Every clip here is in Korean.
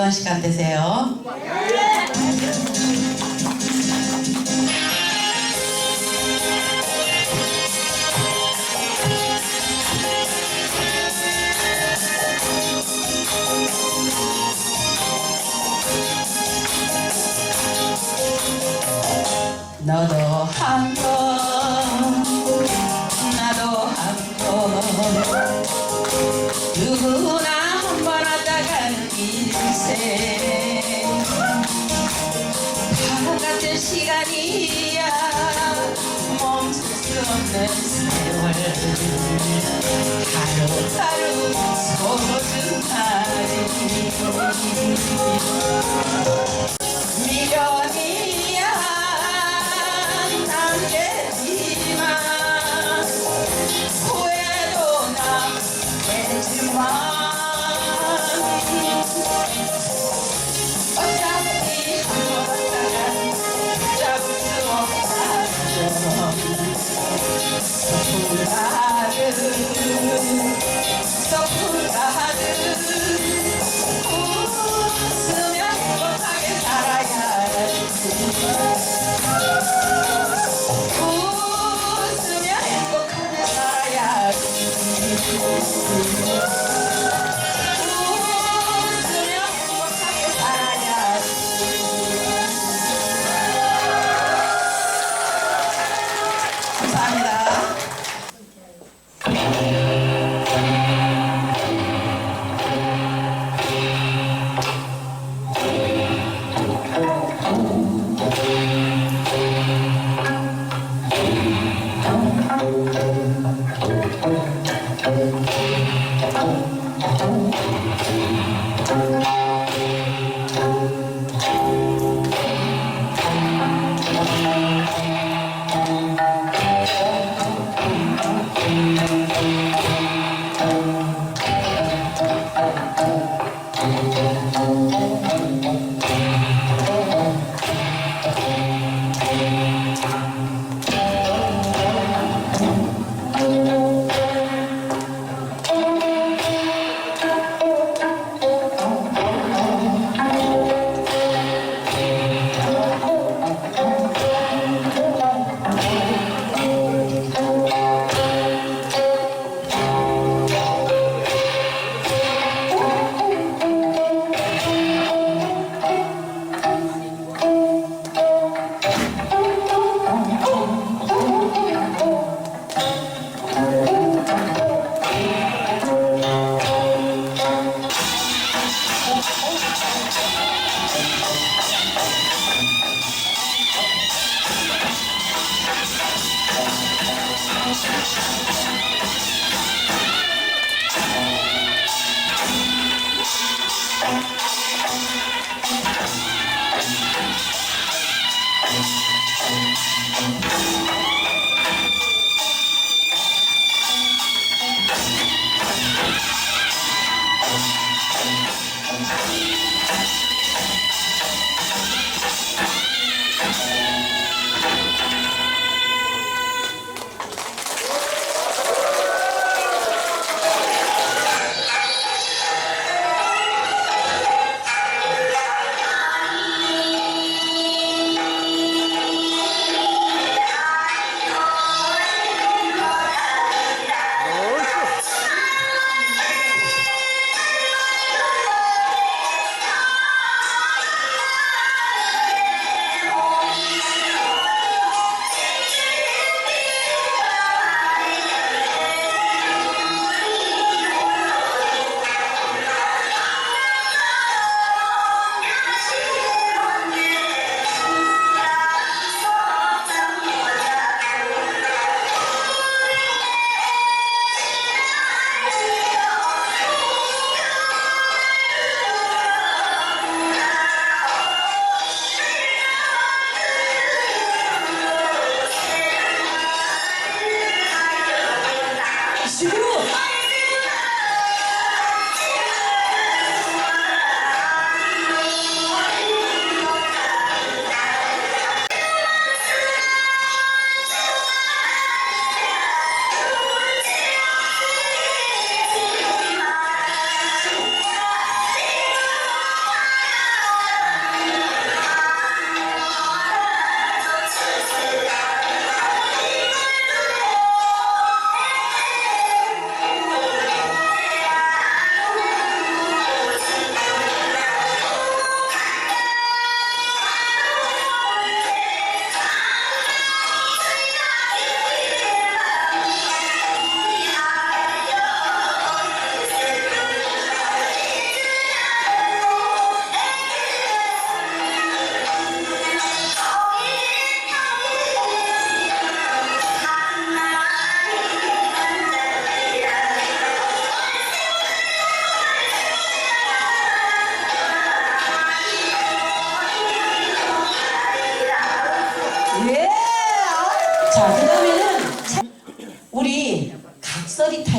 즐거운 시간 되세요. 네. this feeling I don't Yeah.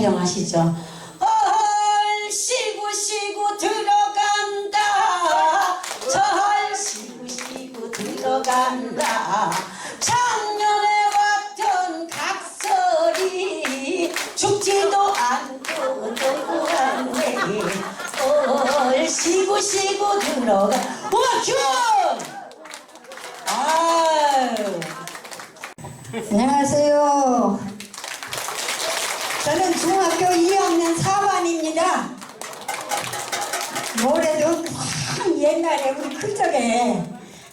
타령하시죠. 헐 쉬고 쉬고 들어간다. 절 쉬고 쉬고 들어간다. 작년에 왔던 각설이 죽지도 않고 들어갔네. 헐 쉬고 쉬고 들어가. 우와 큐! 아유. 안녕하세요. 중학교 2학년 4반입니다. 노래도 참 옛날에 우리 큰적에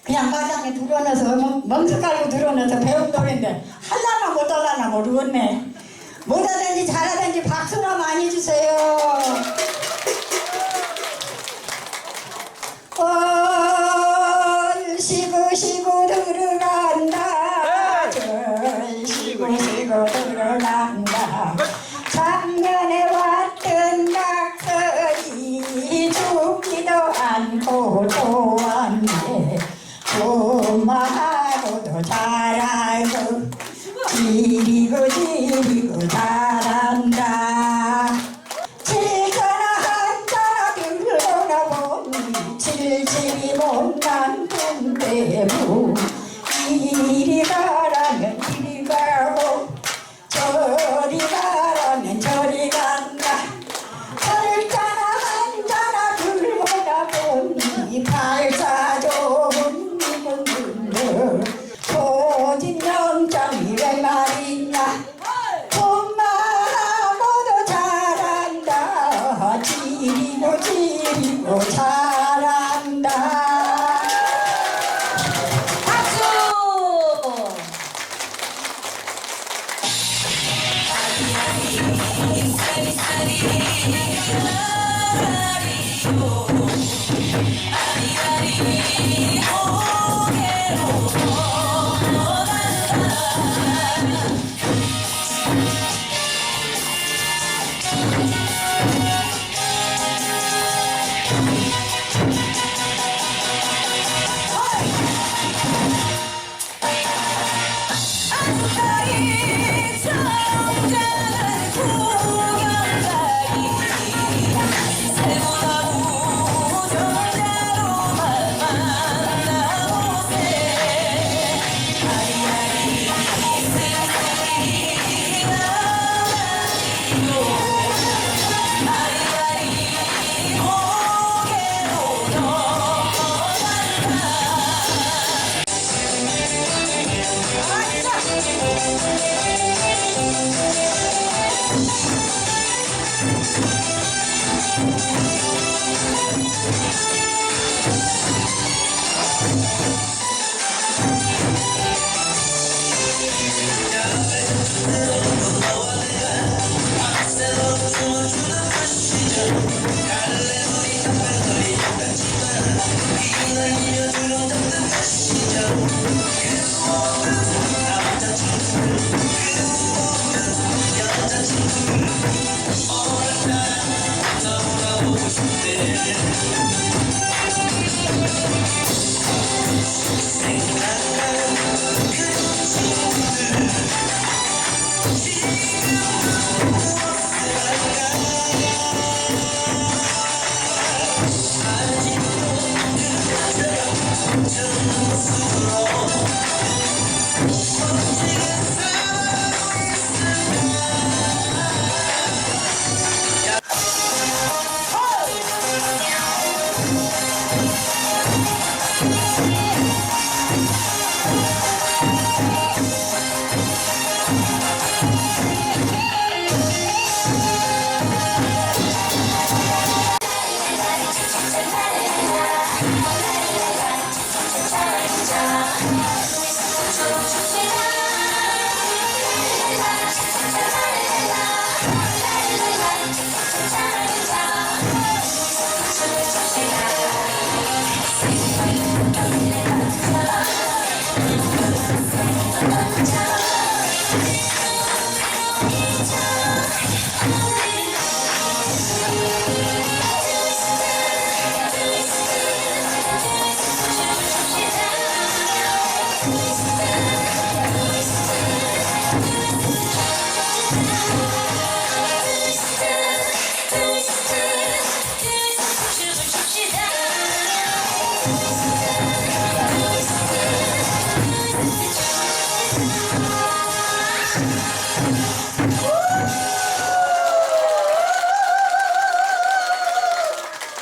그냥 마당에 들어넣어서 멍- 멍석 깔고 들어넣어서 배운 노래인데 할라나 못하려나 모르겠네. 못하든지 잘하든지 박수나 많이 주세요. 어, 쉬고 쉬고 들어간다. 좋았네. 조마하고도 잘하고 지리고 지리고 잘한다. Love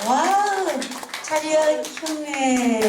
와, 차렷 흉내.